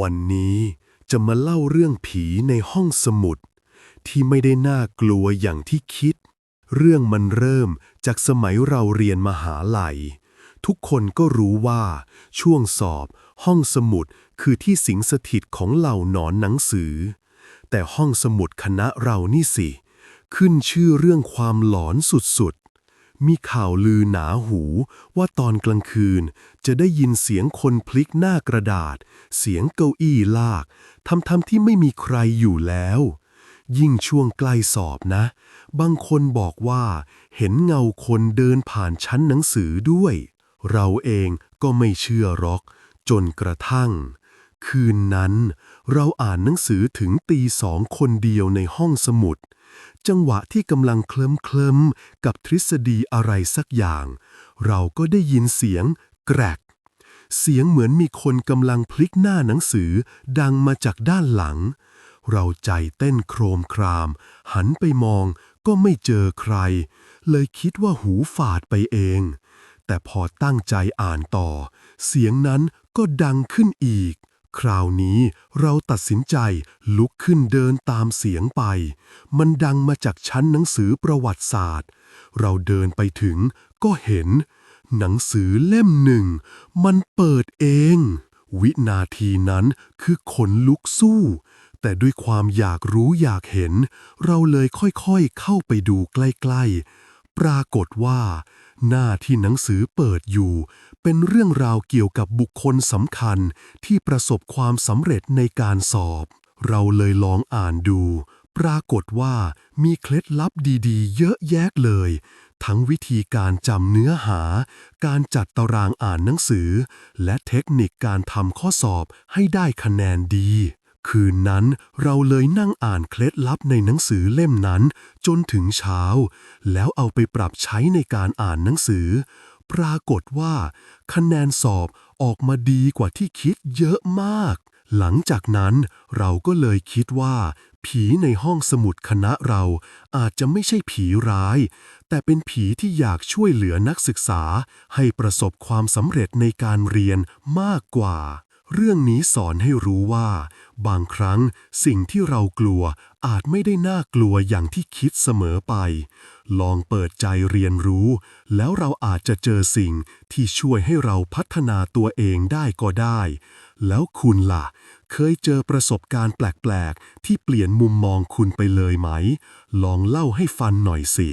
วันนี้จะมาเล่าเรื่องผีในห้องสมุด ที่ไม่ได้น่ากลัวอย่างที่คิด เรื่องมันเริ่มจากสมัยเราเรียนมหาลัย ทุกคนก็รู้ว่า ช่วงสอบห้องสมุดคือที่สิงสถิตของเหล่าหนอนหนังสือ แต่ห้องสมุดคณะเรานี่สิ ขึ้นชื่อเรื่องความหลอนสุด มีข่าวลือหนาหูว่าตอนกลางคืนจะได้ยินเสียงคนพลิกหน้ากระดาษ เสียงเก้าอี้ลากทำทำที่ไม่มีใครอยู่แล้ว ยิ่งช่วงใกล้สอบนะ บางคนบอกว่าเห็นเงาคนเดินผ่านชั้นหนังสือด้วย เราเองก็ไม่เชื่อหรอก จนกระทั่ง คืนนั้น เราอ่านหนังสือถึงตีสองคนเดียวในห้องสมุด จังหวะที่กำลังเคลิ้มเคลิมกับทฤษฎีอะไรสักอย่าง เราก็ได้ยินเสียงแกรก เสียงเหมือนมีคนกำลังพลิกหน้าหนังสือดังมาจากด้านหลัง เราใจเต้นโครมคราม หันไปมองก็ไม่เจอใคร เลยคิดว่าหูฝาดไปเอง แต่พอตั้งใจอ่านต่อ เสียงนั้นก็ดังขึ้นอีก คราวนี้เราตัดสินใจลุกขึ้นเดินตามเสียงไป มันดังมาจากชั้นหนังสือประวัติศาสตร์ เราเดินไปถึงก็เห็น หนังสือเล่มหนึ่ง มันเปิดเอง วินาทีนั้นคือขนลุกสู้ แต่ด้วยความอยากรู้อยากเห็น เราเลยค่อยๆเข้าไปดูใกล้ๆ ปรากฏว่า หน้าที่หนังสือเปิดอยู่ เป็นเรื่องราวเกี่ยวกับบุคคลสำคัญที่ประสบความสำเร็จในการสอบ เราเลยลองอ่านดู ปรากฏว่ามีเคล็ดลับดีๆ เยอะแยะเลย ทั้งวิธีการจำเนื้อหา การจัดตารางอ่านหนังสือ และเทคนิคการทำข้อสอบให้ได้คะแนนดี คืนนั้นเราเลยนั่งอ่านเคล็ดลับในหนังสือเล่มนั้น จนถึงเช้า แล้วเอาไปปรับใช้ในการอ่านหนังสือ ปรากฏว่า คะแนนสอบออกมาดีกว่าที่คิดเยอะมาก หลังจากนั้นเราก็เลยคิดว่า ผีในห้องสมุดคณะเราอาจจะไม่ใช่ผีร้าย แต่เป็นผีที่อยากช่วยเหลือนักศึกษาให้ประสบความสำเร็จในการเรียนมากกว่า เรื่องนี้สอนให้รู้ว่า บางครั้งสิ่งที่เรากลัวอาจไม่ได้น่ากลัวอย่างที่คิดเสมอไป ลองเปิดใจเรียนรู้ แล้วเราอาจจะเจอสิ่งที่ช่วยให้เราพัฒนาตัวเองได้ก็ได้ แล้วคุณล่ะ เคยเจอประสบการณ์แปลก ๆ ที่เปลี่ยนมุมมองคุณไปเลยไหม ลองเล่าให้ฟันหน่อยสิ